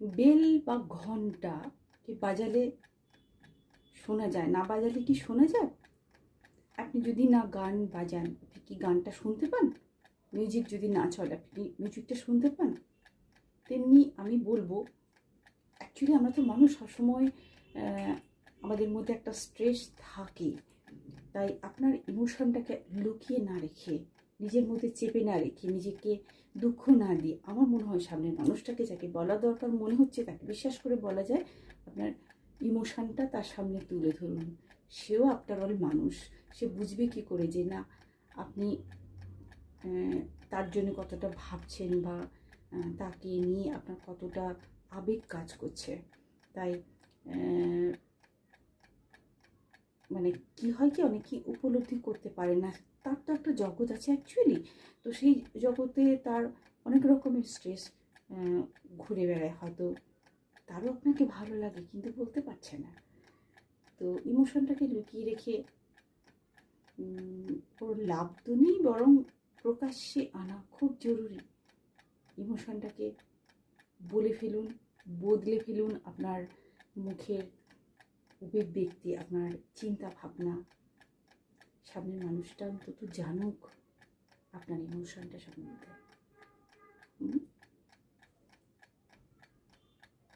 Bell বা ঘণ্টা কি বাজালে শোনা যায়? না বাজালে কি শোনা যায়? আপনি যদি না গান বাজান, আপনি কি গানটা শুনতে পান? মিউজিক যদি না চলে, আপনি মিউজিকটা শুনতে পান? তেমনি আমি বলব অ্যাকচুয়ালি আমরা তো মানুষ সবসময় আমাদের মধ্যে একটা স্ট্রেস থাকে। তাই আপনার ইমোশনটাকে লুকিয়ে না রেখে নিজের মধ্যে চেপে না রেখে নিজেকে দুঃখ না দিয়ে আমার মনে হয় সামনের মানুষটাকে যাকে বলা দরকার মনে হচ্ছে তাকে বিশ্বাস করে বলা যায়, আপনার ইমোশনটা তার সামনে তুলে ধরুন। সেও আফটার অল মানুষ। সে বুঝবে কি করে যে না, আপনি তার জন্য কতটা ভাবছেন বা তাকে নিয়ে আপনার কতটা আবেগ কাজ করছে। তাই মানে কি হয় কি অনেকেই উপলব্ধি করতে পারে না। তার তো একটা জগৎ আছে অ্যাকচুয়ালি তো সেই জগতে তার অনেক রকমের স্ট্রেস ঘুরে বেড়ায়। হয়তো তারও আপনাকে ভালো লাগে, কিন্তু বলতে পারছে না। তো ইমোশনটাকে লুকিয়ে রেখে ওর লাভ তো নেই, বরং প্রকাশ্যে আনা খুব জরুরি। ইমোশনটাকে বলে ফেলুন, বদলে ফেলুন আপনার মুখের অভিব্যক্তি আপনার চিন্তা ভাবনা সামনের মানুষটা অন্তত জানুক আপনার ইমোশনটা সম্বন্ধে হুম?